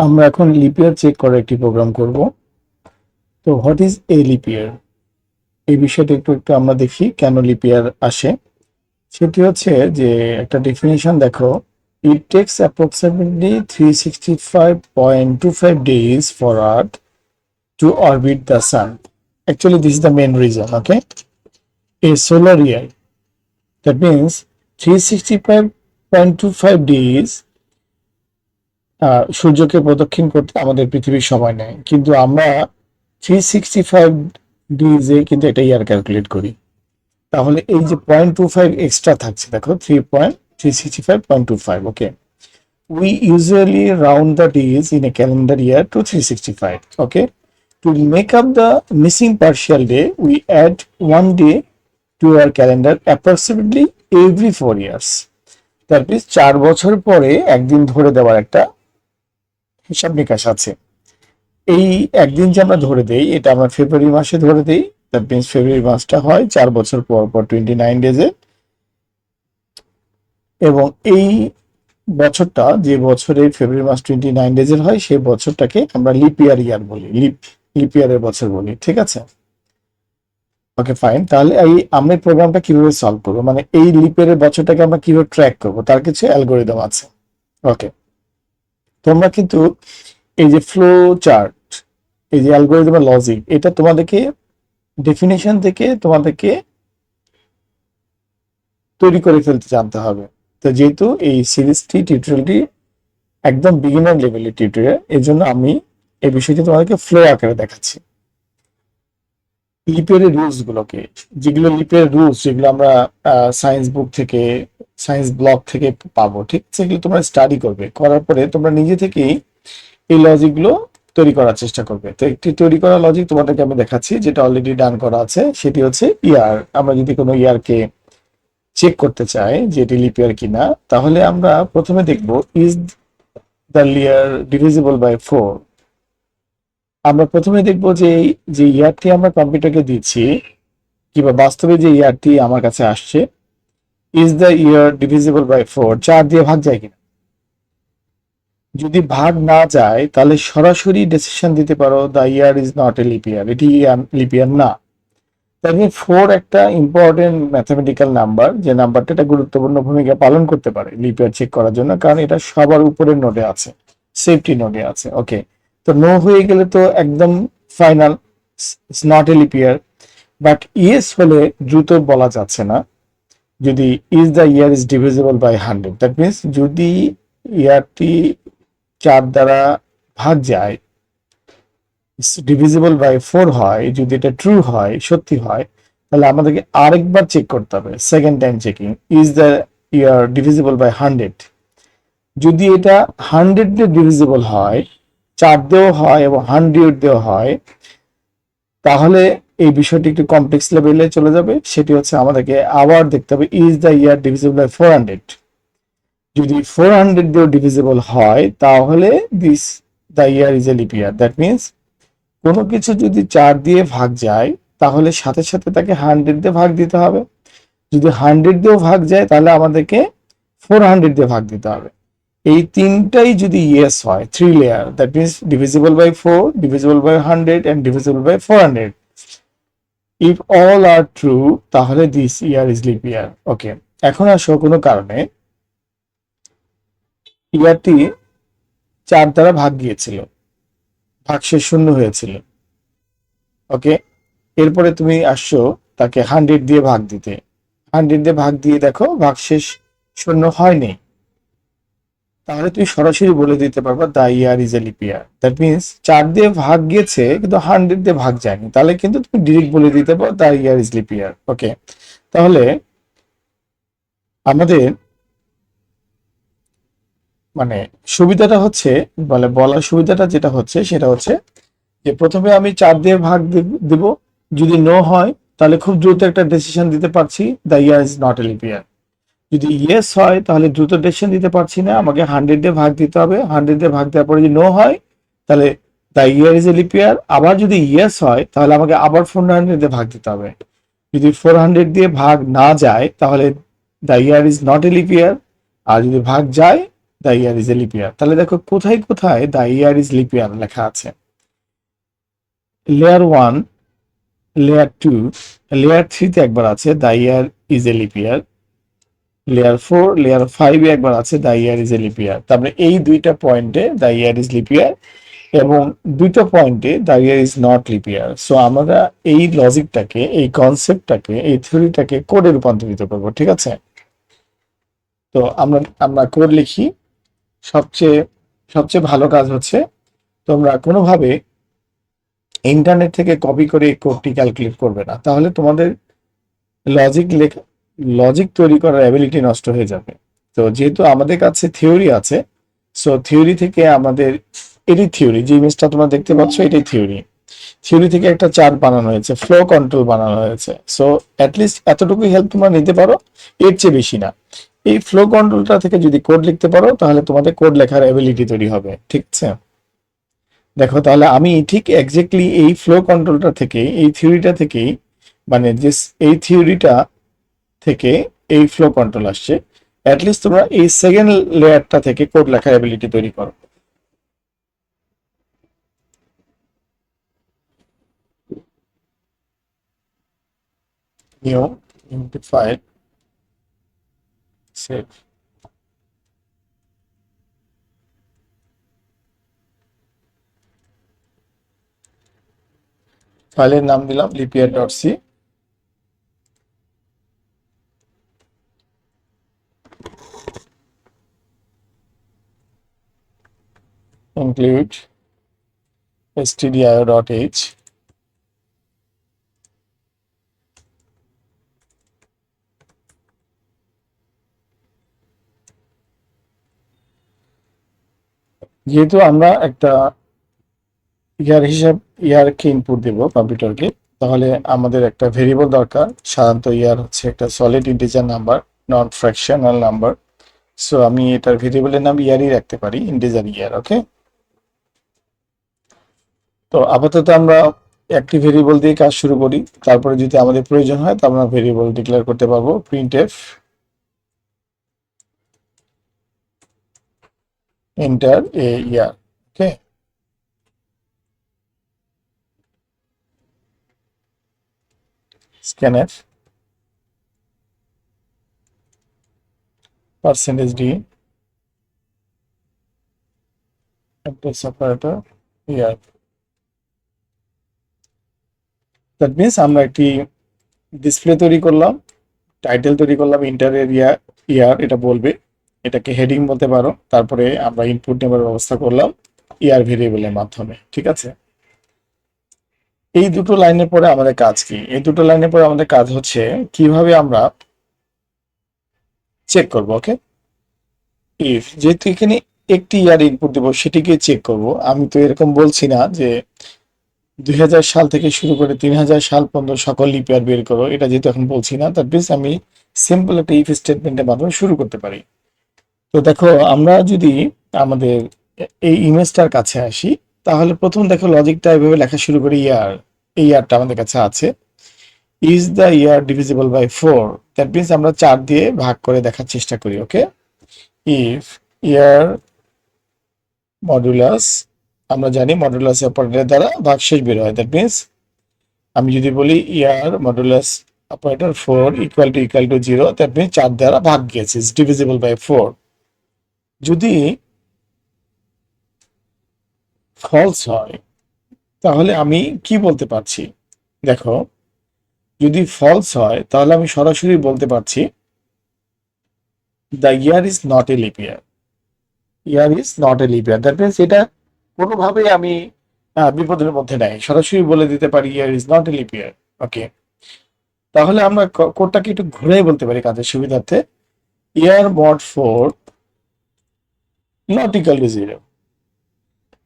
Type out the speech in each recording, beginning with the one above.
আমরা এখন leap year check করার একটি প্রোগ্রাম করব। তো হোয়াট ইজ এ লিপিয়ার এই বিষয়টা একটু একটু আমরা দেখি কেন লিপিয়ার আসে। সেটি হচ্ছে যে একটা ডেফিনেশন দেখো it takes approximately three sixty five point two five days for Earth to orbit the sun actually this the main reason okay a solar year that means three sixty five point two five days সূর্যকে প্রদক্ষিণ করতে আমাদের পৃথিবীর সময় নেয়। কিন্তু আমরা three sixty five DJ কিন্তু এটা ইয়ার ক্যালকুলেট করি। তাহলে এই যে পয়েন্ট টু ফাইভ এক্সট্রা থাকছে, দেখো three point three sixty five point two five okay we usually round the days in a calendar year to three sixty five okay to make up the missing partial day we add one day to our calendar approximately every four years that means চার বছর পরে একদিন ধরে দেওয়ার একটা হিসাব নিকাশ আছে। এই একদিন যে আমরা ধরে দেই, এটা আমরা ফেব্রুয়ারি মাসে ধরে দেই দ্যাট মিনস ফেব্রুয়ারি মাসটা হয় চার বছর পর পর টোয়েন্টি নাইন ডেজে এবং এই বছরটা যে বছরে ফেব্রুয়ারি মাস টোয়েন্টি নাইন ডেজের হয় সেই বছরটাকে আমরা লিপ ইয়ার বলি লিপ লিপ ইয়ারের বছর বলি, ঠিক আছে? ওকে ফাইন তাহলে এই এই প্রোগ্রামটা কীভাবে সলভ করব? মানে এই লিপের বছরটাকে আমরা কীভাবে ট্র্যাক করব? তার কিছু অ্যালগোরিদম আছে। ওকে তোমরা কিন্তু এই যে ফ্লো চার্ট এই যে অ্যালগোরিদম লজিক এটা তোমাদেরকে ডেফিনেশন থেকে তোমাদেরকে তৈরি করে ফেলতে জানতে হবে। তো যেহেতু এই সিরিজটি টিউটোরিয়ালটি একদম বিগিনার লেভেলের টিউটোরিয়াল এর জন্য আমি এই বিষয়টি তোমাদেরকে ফ্লো আকারে দেখাচ্ছি। লিপের রুলস গুলোকে, যেগুলো লিপের রুলস যেগুলো আমরা সায়েন্স বুক থেকে সায়েন্স ব্লগ থেকে পাবো, ঠিক আছে? এগুলো তোমরা স্টাডি করবে। করার পরে তোমরা নিজে থেকেই এই লজিকগুলো তৈরি করার চেষ্টা করবে। তো একটি তৈরি করা লজিক তোমাদেরকে আমি দেখাচ্ছি, যেটা অলরেডি ডান করা আছে, সেটি হচ্ছে ইয়ার আমরা যদি কোনো ইয়ারকে চেক করতে চাই যে এটি লিপ ইয়ার কিনা, তাহলে আমরা প্রথমে দেখব is the year divisible by four আমরা প্রথমে দেখব যে যে ইয়ারটি আমরা কম্পিউটারকে দিচ্ছি, কিংবা বাস্তবে যে ইয়ারটি আমার কাছে আসছে is the year divisible by four চার দিয়ে ভাগ যায় কিনা? যদি ভাগ না যায়, তাহলে সরাসরি ডিসিশন দিতে পারো the year is not a leap year এটি লিপিয়ার না। তাহলে ফোর একটা ইম্পর্টেন্ট ম্যাথামেটিক্যাল নাম্বার যে নাম্বারটা একটা গুরুত্বপূর্ণ ভূমিকা পালন করতে পারে লিপিয়ার চেক করার জন্য, কারণ এটা সবার উপরের নোডে আছে সেফটি নোডে আছে ওকে তো নো হয়ে গেলে তো একদম final not a leap year but yes হলে দ্রুত বলা যাচ্ছে না। যদি is the year is divisible by hundred that means যদি ইয়ারটি চার দ্বারা ভাগ যায় ডিভিজিবল বাই ফোর হয়, যদি এটা ট্রু হয়, সত্যি হয়, তাহলে আমাদেরকে আরেকবার চেক করতে হবে second time checking is the year divisible by hundred যদি এটা হান্ড্রেড দিয়ে ডিভিজিবল হয়, চার দিয়েও হয় এবং হান্ড্রেড দিয়েও হয়, তাহলে এই বিষয়টি একটু কমপ্লেক্স লেভেলে চলে যাবে। সেটি হচ্ছে আমাদেরকে আবার দেখতে হবে is the year divisible by four hundred যদি ফোর হান্ড্রেড দিয়েও ডিভিজিবল হয়, তাহলে this the year is a leap year that means কোনো কিছু যদি চার দিয়ে ভাগ যায়, তাহলে সাথে সাথে তাকে হান্ড্রেড দিয়ে ভাগ দিতে হবে। যদি হান্ড্রেড দিয়েও ভাগ যায়, তাহলে আমাদেরকে ফোর হান্ড্রেড দিয়ে ভাগ দিতে হবে। এই তিনটাই যদি ইয়েস হয় three layer that means divisible by four divisible by hundred and divisible by four hundred if all are true তাহলে this year is leap year okay এখন আসো কোনো কারণে। ইয়ারটি চার দ্বারা ভাগ গিয়েছিল। ভাগশেষ শূন্য হয়েছিল। ওকে এরপরে তুমি আসছো তাকে হান্ড্রেড দিয়ে ভাগ দিতে। হান্ড্রেড দিয়ে ভাগ দিয়ে দেখো ভাগশেষ শূন্য হয়নি। তাহলে তুমি সরাসরি বলে দিতে পারবা the year is a leap year that means চার দিয়ে ভাগ গেছে কিন্তু হান্ড্রেড দিয়ে ভাগ যায়নি। তাহলে কিন্তু তুমি ডিরেক্ট বলে দিতে পারো দা ইয়ার ইজ লিপিয়ার ওকে তাহলে আমাদের মানে সুবিধাটা হচ্ছে বলে বলার সুবিধাটা যেটা হচ্ছে, সেটা হচ্ছে যে প্রথমে আমি চার দিয়ে ভাগ দিব- দিব। যদি নো হয়, তাহলে খুব দ্রুত একটা ডিসিশন দিতে পারছি, the year is not a leap year যদি ইয়েস হয়, তাহলে দ্রুত ডিসিশন দিতে পারছি না। আমাকে হান্ড্রেড দিয়ে ভাগ দিতে হবে। হান্ড্রেড দিয়ে ভাগ দেওয়ার পরে যদি নো হয়, তাহলে the year is a leap year আবার যদি ইয়েস হয়, তাহলে আমাকে আবার ফোর হান্ড্রেড দিয়ে ভাগ দিতে হবে। যদি ফোর হান্ড্রেড দিয়ে ভাগ না যায়, তাহলে the year is not a leap year আর যদি ভাগ যায় the year is a leap year তাহলে দেখো কোথায় কোথায় দ্য ইয়ার ইজ লিপিয়ার লেখা আছে। Layer one layer two layer থ্রিতে একবার আছে the year is a leap year layer four layer ফাইভে একবার আছে the year is a leap year তারপরে এই দুইটা পয়েন্টে দ্য ইয়ার ইজ লিপিয়ার এবং দুইটা পয়েন্টে the year is not leap year so আমরা এই লজিকটাকে এই কনসেপ্টটাকে এই থিওরিটাকে কোডে রূপান্তরিত করব, ঠিক আছে? তো, আমরা আমরা কোড লিখি। সবচেয়ে সবচেয়ে ভালো কাজ হচ্ছে, তোমরা কোনোভাবে ইন্টারনেট থেকে কপি করে কোডটি ক্যালকুলেট করবে না। তাহলে তোমাদের লজিক লেখা লজিক তৈরি করার অ্যাবিলিটি নষ্ট হয়ে যাবে। তো যেহেতু আমাদের কাছে থিওরি আছে সো থিওরি থেকে আমাদের, এটি থিওরি যে ইমেজটা তোমরা দেখতে পাচ্ছ এটাই থিওরি থিওরি থেকে একটা চার্ট বানানো হয়েছে ফ্লো কন্ট্রোল বানানো হয়েছে। সো অ্যাটলিস্ট এতটুকু হেল্প তোমরা নিতে পারো, এর চেয়ে বেশি না। এই ফ্লো কন্ট্রোলটা থেকে যদি কোড লিখতে পারো, তাহলে তোমাদের কোড লেখার অ্যাবিলিটি তৈরি হবে, ঠিক আছে? দেখো তাহলে আমি ঠিক এক্স্যাক্টলি এই ফ্লো কন্ট্রোলটা থেকে এই থিওরিটা থেকেই মানে যে এই থিওরিটা থেকে এই ফ্লো কন্ট্রোল আসছে অ্যাটলিস্ট তোমরা এই সেকেন্ড লেয়ারটা থেকে কোড লেখার অ্যাবিলিটি তৈরি করো। ফাইলের নাম দিলাম leap year dot C include stdio.h যেহেতু আমরা একটা ইয়ার হিসাব, ইয়ারকে ইনপুট দেব কম্পিউটারকে তাহলে আমাদের একটা ভেরিয়েবল দরকার। সাধারণত ইয়ার হচ্ছে একটা solid integer number non fractional number so আমি এটার ভেরিয়েবলের নাম ইয়ারই রাখতে পারি ইন্টিজার ইয়ার ওকে তো আপাতত আমরা একটি ভেরিয়েবল দিয়ে কাজ শুরু করি। তারপরে যদি আমাদের প্রয়োজন হয়, তো আমরা ভেরিয়েবল ডিক্লেয়ার করতে পারব printf enter a year okay? scanf percentage d, address operator year that means আমরা একটি ডিসপ্লে তৈরি করলাম টাইটেল তৈরি করলাম ইন্টার ইয়ার ইয়ার এটা বলবে। এটাকে হেডিং বলতে পারো। তারপরে আমরা ইনপুট নেবার ব্যবস্থা করলাম ইয়ার ভেরিয়েবলের মাধ্যমে, ঠিক আছে? এই দুটো লাইনের পরে আমাদের কাজ কি? এই দুটো লাইনের পরে আমাদের কাজ হচ্ছে কীভাবে আমরা চেক করব ওকে ইফ যেহেতু এখানে একটি ইয়ার ইনপুট দেবো, সেটিকে চেক করব। আমি তো এরকম বলছি না যে দুই হাজার সাল থেকে শুরু করে তিন হাজার সাল পর্যন্ত সকল লিপিয়ার বের করো। এটা যেহেতু এখন বলছি না তার প্লিজ আমি সিম্পল একটা ইফ স্টেটমেন্টের মাধ্যমে শুরু করতে পারি। তো দেখো, আমরা যদি আমাদের এই ইমেজটার কাছে আসি, তাহলে প্রথম দেখো লজিকটা এভাবে লেখা শুরু করি ইয়ার এই ইয়ারটা আমাদের কাছে আছে। Is the year divisible by four that means আমরা চার দিয়ে ভাগ করে দেখার চেষ্টা করি ওকে ইফ ইয়ার মডুলাস আমরা জানি মডুলাস অপারেটর দ্বারা ভাগশেষ বের হয়। দ্যাট মিনস আমি যদি বলি year modulus operator four equal to equal to zero that means চার দ্বারা ভাগ গিয়েছে। ডিভিজিবল বাই ফোর যদি ফলস হয়, তাহলে আমি কি বলতে পারছি? দেখো, যদি ফলস হয়, তাহলে আমি সরাসরি বলতে পারছি the year is not a leap year year is not a leap year that means এটা কোনোভাবেই আমি বিপদের মধ্যে নাই। সরাসরি বলে দিতে পারি year is not a leap year okay তাহলে আমরা কোডটাকে একটু ঘুরে বলতে পারি কাজের সুবিধার্থে। Year mod four not equal to zero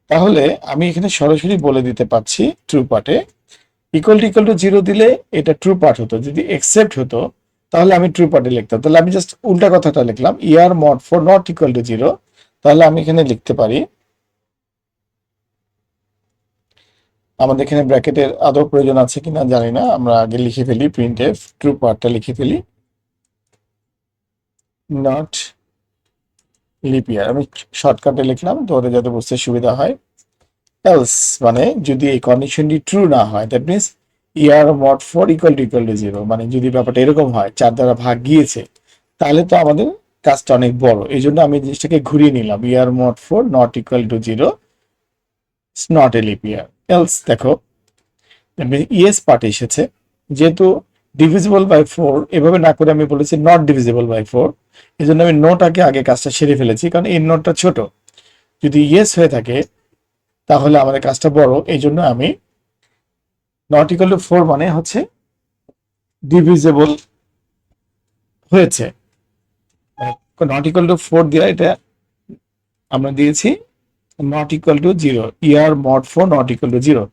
তাহলে আমি এখানে সরাসরি বলে দিতে পারছি ট্রু পার্টে equal to equal to zero দিলে এটা ট্রু পার্ট হতো। যদি একসেপ্ট হতো, তাহলে আমি ট্রু পার্টে লিখতাম। তাহলে আমি জাস্ট উল্টা কথাটা লিখলাম। Year mod four not equal to zero তাহলে আমি এখানে লিখতে পারি আমাদের এখানে ব্র্যাকেটের আদৌ প্রয়োজন আছে কিনা জানি না। আমরা আগে লিখে ফেলি প্রিন্ট এফ ট্রু পার্টটা লিখে ফেলি। নট লিপ ইয়ার আমি শর্টকাটে লিখলাম তোরে যাতে বুঝতে সুবিধা হয়। এলস মানে যদি এই কন্ডিশনটি ট্রু না হয় that means year mod four equal to equal to zero মানে যদি ব্যাপারটা এরকম হয়, চার দ্বারা ভাগ গিয়েছে, তাহলে তো আমাদের কাজটা অনেক বড়। এই জন্য আমি জিনিসটাকে ঘুরিয়ে নিলাম। Year mod four not equal to zero not a leap year else দেখো ইয়েস পার্ট এসেছে, যেহেতু ডিভিজিবল বাই ফোর এভাবে না করে আমি বলেছি নট ডিভিজিবল বাই ফোর এই জন্য আমি নোটাকে আগে কাজটা সেরে ফেলেছি, কারণ এই নোটটা ছোট। যদি ইয়েস হয়ে থাকে, তাহলে আমাদের কাজটা বড়, এই জন্য আমি নট ইকুয়াল টু ফোর মানে হচ্ছে ডিভিজেবল হয়েছে। নট ইকুয়াল টু ফোর দেওয়া, এটা আমরা দিয়েছি not equal to zero year mod four not equal to zero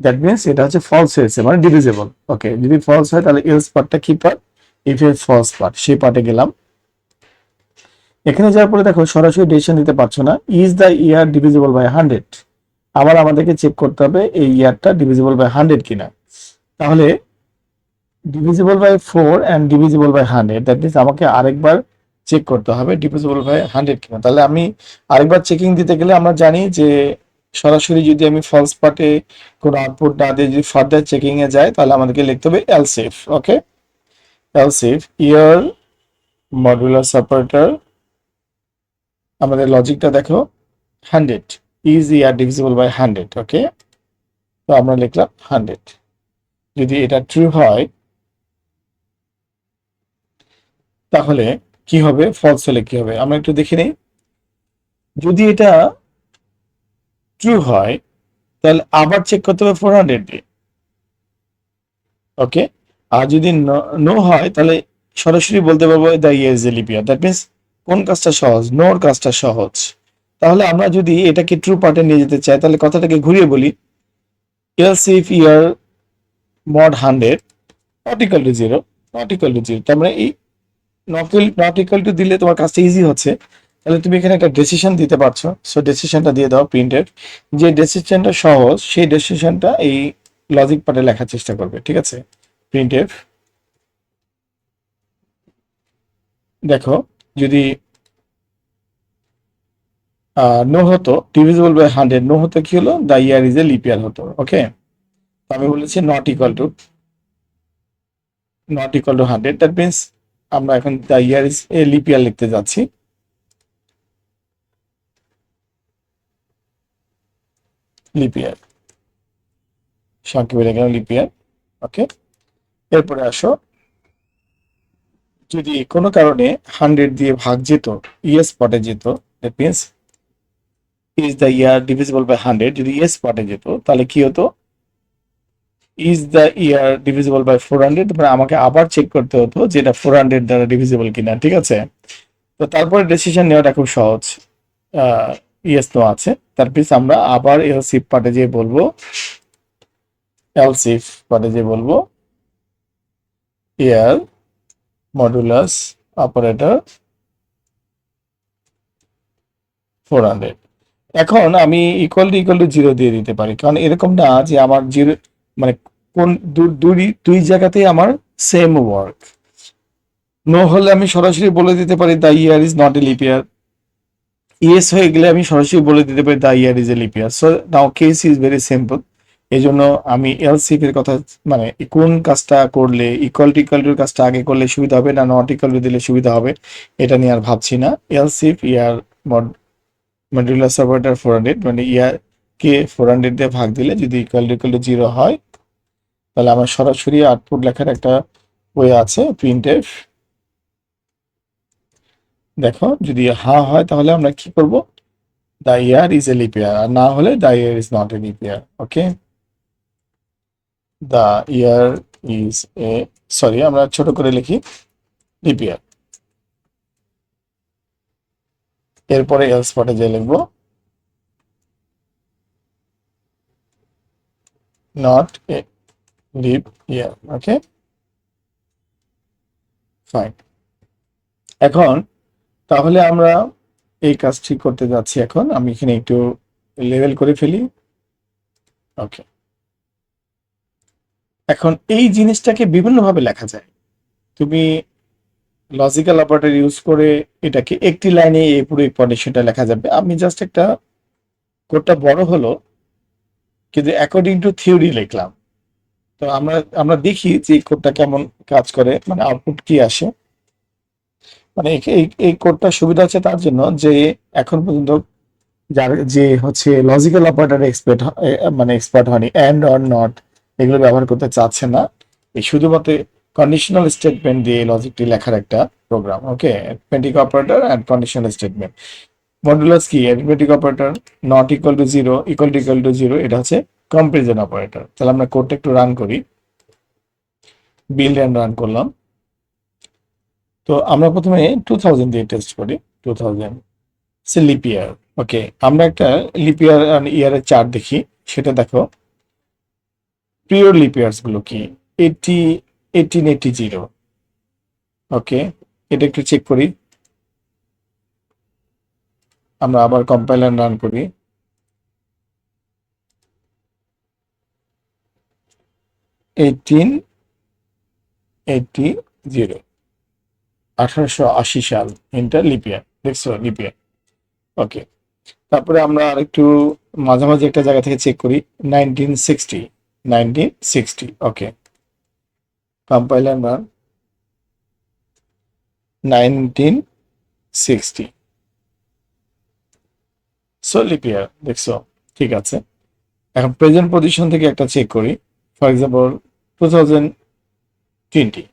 that means এটা হচ্ছে ফলস হয়েছে মানে ডিভিজেবল ওকে যদি ফলস হয় তাহলে এলস পার্টটা কি part if a false part সেই পার্টে গেলাম। এখানে যাওয়ার পরে দেখো, সরাসরি ডিসিশন দিতে পারছ না। Is the year divisible by hundred আবার আমাদেরকে চেক করতে হবে এই ইয়ারটা ডিভিজিবল বাই হান্ড্রেড কিনা। তাহলে divisible by four and divisible by hundred that means আমাকে আরেকবার চেক করতে হবে ডিভিজিবল বাই হান্ড্রেড কিনা। তাহলে আমি আরেকবার চেকিং দিতে গেলে আমরা জানি যে সরাসরি যদি আমি ফলস পার্টে কোনো আউটপুট না দিয়ে যদি ফার্দার চেকিং এ যায় তাহলে আমাদেরকে লিখতে হবে elif okay elif year modular separator আমাদের লজিকটা দেখো hundred is year divisible by hundred okay তো আমরা লিখলাম হান্ড্রেড যদি এটা ট্রু হয়, তাহলে কি হবে? ফলস হলে কি হবে? আমরা একটু দেখে নিই। যদি এটা ট্রু হয়, তাহলে আবার চেক করতে হবে ফোর হান্ড্রেড দিয়ে ওকে আর যদি নো হয়, তাহলে সরাসরি বলতে পারব the yes leap year that means কোন কাজটা সহজ? নোর কাজটা সহজ। তাহলে আমরা যদি এটাকে ট্রু পার্টে নিয়ে যেতে চাই, তাহলে কথাটাকে ঘুরিয়ে বলি। Else if year mod hundred not equal to zero not equal to zero তার মানে এই নট ইকাল টু দিলে তোমার কাজটা ইজি হচ্ছে। তাহলে তুমি এখানে একটা ডেসিশন দিতে পারছ। সো ডেসিশনটা দিয়ে দাও প্রিন্টেড যে ডেসিশনটা সহজ, সেই ডেসিশনটা এই লজিক পার্টে লেখার চেষ্টা করবে, ঠিক আছে? প্রিন্টেড দেখো, যদি নো হতো ডিভিজিবল বাই হান্ড্রেড নো হতো কি হলো? The year is a leap year হতো ওকে আমি বলেছি not equal to not equal to hundred that means আমরা এখন the year is a leap year লিখতে যাচ্ছি। লিপিয়ার সংক্ষেপে লিখলাম লিপিয়ার ওকে এরপরে আসো। যদি কোনো কারণে হান্ড্রেড দিয়ে ভাগ যেত ইয়েস স্পটে যেত that means is the year divisible by hundred যদি ইয়েস স্পটে যেত, তাহলে কি হতো? Is the year divisible by four hundred মানে আমাকে আবার চেক করতে হতো যে এটা ফোর হান্ড্রেড দ্বারা ডিভিজিবল কিনা, ঠিক আছে? তো তারপরে ডিসিশন নেওয়াটা খুব সহজ। ইয়েস নো আছে। তার পিস আমরা আবার এলসিফ পার্টে যেয়ে বলব। এলসিফ পার্টে যেয়ে বলব। Year modulus operator four hundred এখন আমি equal to equal to zero দিয়ে দিতে পারি। কারণ এরকম না যে আমার জিরো মানে কোন দুই দুই জায়গাতেই আমার সেম ওয়ার্ক নো হলে আমি সরাসরি বলে দিতে পারি the year is not a leap year yes হয়ে গেলে আমি সরাসরি বলে দিতে পারি the year is a leap year so now case is very simple এই জন্য আমি এলসিফ এর কথা মানে কোন কাজটা করলে ইকুয়াল টু কাজটা আগে করলে সুবিধা হবে না নট ইকুয়াল দিলে সুবিধা হবে, এটা নিয়ে আর ভাবছি না। Else if year mod modular supporter four hundred মানে ইয়ার কে ফোর হান্ড্রেড দিয়ে ভাগ দিলে যদি ইকুয়াল টু জিরো হয় তাহলে আমার সরাসরি আউটপুট লেখার একটা ওয়ে আছে প্রিন্ট এফ দেখো, যদি হা হয় তাহলে আমরা কি করব? The year is a leap year আর না হলে the year is not a leap year okay the year is a sorry আমরা ছোট করে লিখি লিপিয়ার এরপরে এলস পার্টে যে লিখব। Not a leap year okay fine এখন, তাহলে আমরা এই কাজটি করতে যাচ্ছি এখন। আমি এখানে একটু লেভেল করে ফেলি। ওকে এখন এই জিনিসটাকে বিভিন্নভাবে লেখা যায়। তুমি লজিক্যাল অপারেটর ইউজ করে এটাকে একটি লাইনে এই পুরো কন্ডিশনটা লেখা যাবে। আমি জাস্ট একটা কোডটা বড় হলো, কিন্তু অ্যাকর্ডিং টু থিওরি লিখলাম। তো আমরা আমরা দেখি যে কোডটা কেমন কাজ করে মানে আউটপুট কি আসে। মানে এই- কোডটা সুবিধা হচ্ছে তার জন্য যে এখন পর্যন্ত যার, যে হচ্ছে লজিক্যাল অপারেটর এক্সপার্ট মানে এক্সপার্ট হয়নি অ্যান্ড অর নট এগুলো ব্যবহার করতে চাচ্ছে না। এই শুধুমাত্র কন্ডিশনাল স্টেটমেন্ট দিয়ে লজিকটি লেখার একটা program okay arithmetic operator and conditional statement modulus কি? Arithmetic operator not equal to zero equal to equal to zero এটা হচ্ছে কম্পারিজন অপারেটর তাহলে আমরা কোডটা একটু রান করি। বিল্ড অ্যান্ড রান করলাম। তো আমরা প্রথমে টু থাউজেন্ড দিয়ে টেস্ট করি। টু থাউজেন্ড সে লিপিয়ার ওকে আমরা একটা লিপিয়ার ইয়ারের চার্ট দেখি। সেটা দেখো। প্রিয়র লিপিয়ার্সগুলো কি? এইটি এইটিন এইটি জিরো ওকে এটা একটু চেক করি। আমরা আবার কম্পাইলার রান করি। এইটিন এইটি জিরো আঠারোশো আশি সাল ইন্টার লিপিয়ার দেখছ লিপিয়ার ওকে তারপরে আমরা আরেকটু মাঝামাঝি একটা জায়গা থেকে চেক করি। Nineteen sixty nineteen sixty okay compiler মান nineteen sixty so leap year দেখছ? ঠিক আছে। এখন প্রেজেন্ট পজিশন থেকে একটা চেক করি। For example two thousand twenty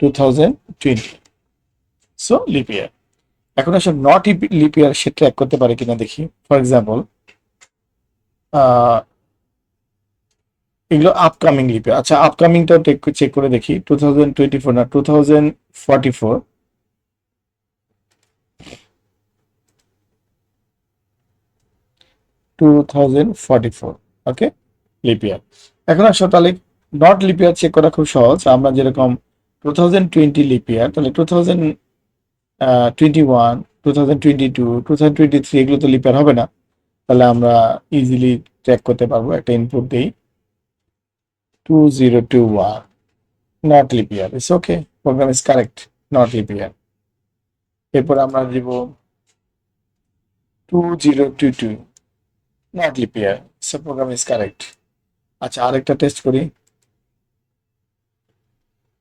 two thousand twenty so leap year এখন আসলে নট লিপিয়ার সে ট্র্যাক করতে পারে কিনা দেখি। ফর এক্সাম্পল এগুলো আপকামিং লিপিয়ার আচ্ছা আপকামিংটাও চেক করে দেখি। টু থাউজেন্ড টোয়েন্টি ফোর না two thousand forty four two thousand forty four okay leap year এখন আসলে তাহলে নট লিপিয়ার চেক করা খুব সহজ। আমরা যেরকম two thousand twenty leap year তাহলে two thousand twenty one two thousand twenty two two thousand twenty three এগুলো তো লিপিয়ার হবে না। তাহলে আমরা ইজিলি ট্র্যাক করতে পারব, একটা ইনপুট দিই। Two zero two one not leap year it's okay program is correct not leap year এরপর আমরা দিব two zero two two not leap year so program is correct আচ্ছা আরেকটা টেস্ট করি।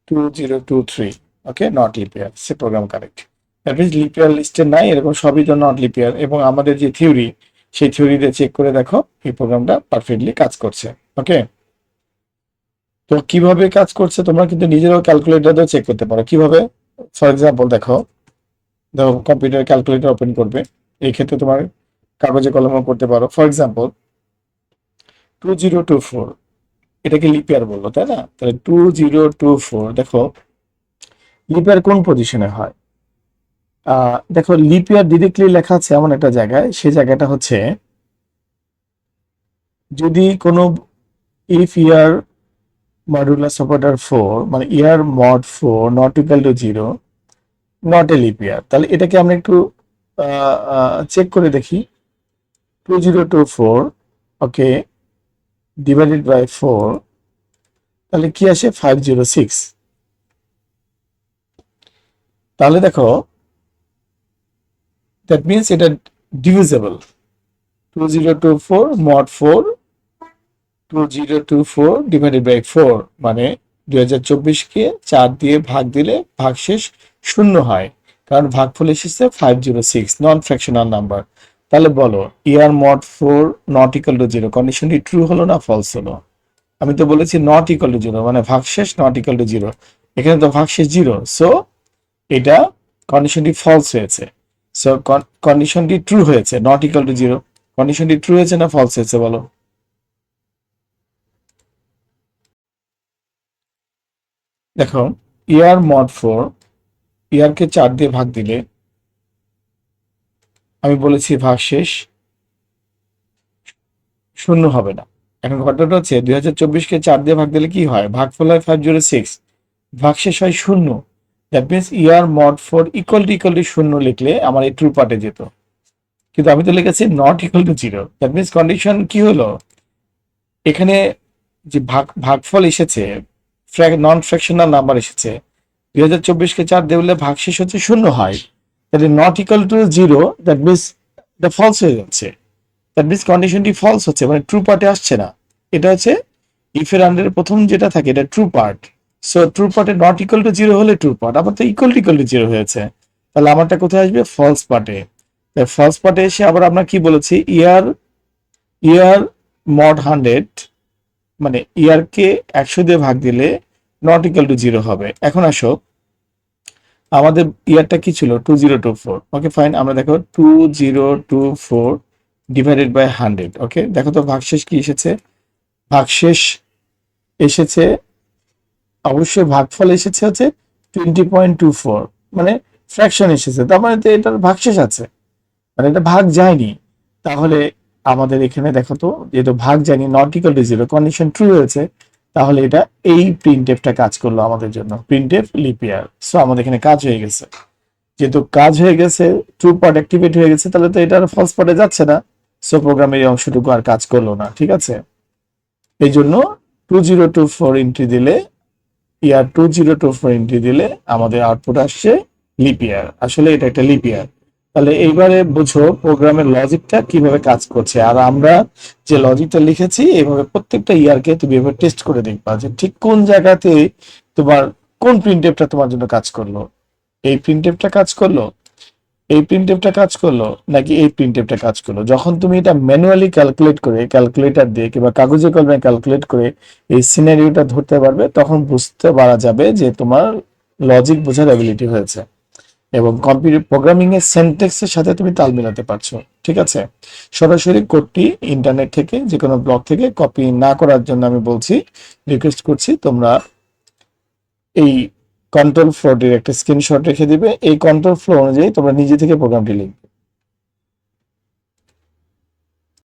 Two zero two three okay not leap year say program correct means leap year লিস্টে নাই, এরকম সবই তো নট লিপিয়ার এবং আমাদের যে থিওরি সেই থিওরিতে চেক করে দেখো, এই প্রোগ্রামটা পারফেক্টলি কাজ করছে ওকে তো কীভাবে কাজ করছে, তোমরা কিন্তু নিজেরাও ক্যালকুলেটর দিয়ে চেক করতে পারো। কীভাবে? ফর এক্সাম্পল দেখো দেখো কম্পিউটার ক্যালকুলেটর ওপেন করবে। এই ক্ষেত্রে তোমার কাগজে কলমও করতে পারো। For example two zero two four এটাকে লিপিয়ার বলল, তাই না? তাহলে টু জিরো টু ফোর দেখো লিপিয়ার কোন পজিশনে হয়? দেখো লিপিয়ার ডিরেক্টলি লেখা আছে এমন একটা জায়গায়, সেই জায়গাটা হচ্ছে, যদি কোনো if year modulus operator four মানে year mod four not equal to zero not a leap year তাহলে এটাকে আমরা একটু চেক করে দেখি। Two zero two four okay divided by four তাহলে কি আসে? ফাইভ জিরো সিক্স তাহলে দেখো দ্যাট মিনস এটা divisible two zero two four mod four two zero two four divided by four মানে দুই হাজার চব্বিশকে চার দিয়ে ভাগ দিলে ভাগশেষ শূন্য হয়। কারণ ভাগফল এসেছে five zero six non fractional number তাহলে বলো, year mod four not equal to zero কন্ডিশনটি true হলো না ফলস হলো? আমি তো বলেছি নট ইকাল টু জিরো মানে ভাগশেষ নট ইকাল টু জিরো এখানে তো ভাগশেষ জিরো সো এটা কন্ডিশনটি ফলস হয়েছে। সো কন্ডিশনটি ট্রু হয়েছে নট ইকাল টু জিরো কন্ডিশনটি ট্রু হয়েছে না ফলস হয়েছে, বলো? দেখো, ইয়ার মড ফোর, ইয়ারকে চার দিয়ে ভাগ দিলে আমি বলেছি ভাগশেষ শূন্য হবে না। এখন ঘটনাটা হচ্ছে দুই হাজার চব্বিশকে চার দিয়ে ভাগ দিলে কি হয়? ভাগ ভাগফল হয় ফাইভ জিরো সিক্স ভাগশেষ হয় শূন্য। That means year mod four equal to equal to শূন্য লিখলে আমার এই ট্রু পার্টে যেত। কিন্তু আমি তো লিখেছি not equal to zero that means condition কি হলো? এখানে যে ভাগ ভাগফল এসেছে নন ফ্র্যাকশনাল নাম্বার এসেছে। দুই হাজার চব্বিশকে চার দিয়ে বললে ভাগশেষ হচ্ছে শূন্য হয়। তাহলে not equal to zero that means এটা ফলস হয়ে যাচ্ছে। দ্যাট মিনস কন্ডিশনটি ফলস হচ্ছে মানে ট্রু পার্টে আসছে না। এটা হচ্ছে ইফের আন্ডারে প্রথম যেটা থাকে, এটা ট্রু পার্ট সো ট্রু পার্টে নট ইকুয়াল টু জিরো হলে ট্রু পার্ট আবার তো equal to equal to zero হয়েছে। তাহলে আমারটা কোথায় আসবে? ফলস পার্টে ফলস পার্টে এসে আবার আমরা কি বলেছি? ইয়ার ইয়ার মড হান্ড্রেড মানে ইয়ারকে একশো দিয়ে ভাগ দিলে নট ইকুয়াল টু জিরো হবে। এখন আসো। আমাদের ইয়ারটা কি ছিল? Two zero two four okay fine আমরা দেখো two zero two four divided by hundred okay দেখো তো ভাগশেষ কি এসেছে? ভাগশেষ এসেছে, অবশ্যই ভাগফল এসেছে হচ্ছে টোয়েন্টি পয়েন্ট টু ফোর মানে ফ্র্যাকশন এসেছে, তার মানে তো এটার ভাগশেষ আছে। মানে এটা ভাগ যায়নি। তাহলে আমাদের এখানে দেখো তো, যেহেতু ভাগ যায়নি not equal to zero condition true হয়েছে। তাহলে এটা এই প্রিন্টেফটা কাজ করল আমাদের জন্য। প্রিন্টেফ লিপিয়ার সো আমাদের এখানে কাজ হয়ে গেছে। যেহেতু কাজ হয়ে গেছে ট্রু পার্ট অ্যাক্টিভেট হয়ে গেছে, তাহলে তো এটা আর ফলস পার্টে যাচ্ছে না। সো প্রোগ্রামের এই অংশটুকু আর কাজ করল না, ঠিক আছে? এই জন্য two zero two four entry দিলে year two zero two four entry দিলে আমাদের আউটপুট আসছে লিপিয়ার আসলে এটা একটা লিপিয়ার তাহলে এইবারে বুঝো প্রোগ্রামের লজিকটা কীভাবে কাজ করছে। আর আমরা যে লজিকটা লিখেছি, এইভাবে প্রত্যেকটা ইয়ারকে তুমি এভাবে টেস্ট করে দেখবা যে ঠিক কোন জায়গাতে তোমার কোন প্রিন্টেপটা তোমার জন্য কাজ করল। এই প্রিন্টেপটা কাজ করল, এই প্রিন্টেপটা কাজ করল, নাকি এই প্রিন্টেপটা কাজ করল। যখন তুমি এটা ম্যানুয়ালি ক্যালকুলেট করে ক্যালকুলেটর দিয়ে কিংবা কাগজে কলমে ক্যালকুলেট করে এই সিনারিওটা ধরতে পারবে, তখন বুঝতে পারা যাবে যে তোমার লজিক বোঝার অ্যাবিলিটি হয়েছে। এবং কম্পিউটার প্রোগ্রামিং এর সেন্টেক্সের সাথে তুমি তাল মিলাতে পারছ, ঠিক আছে? সরাসরি কোডটি ইন্টারনেট থেকে যে কোনো ব্লগ থেকে কপি না করার জন্য আমি বলছি রিকোয়েস্ট করছি, তোমরা এই কন্ট্রোল ফ্লোটির একটা স্ক্রিনশট রেখে দিবে। এই কন্ট্রোল ফ্লো অনুযায়ী তোমরা নিজে থেকে প্রোগ্রামটি লিখবে।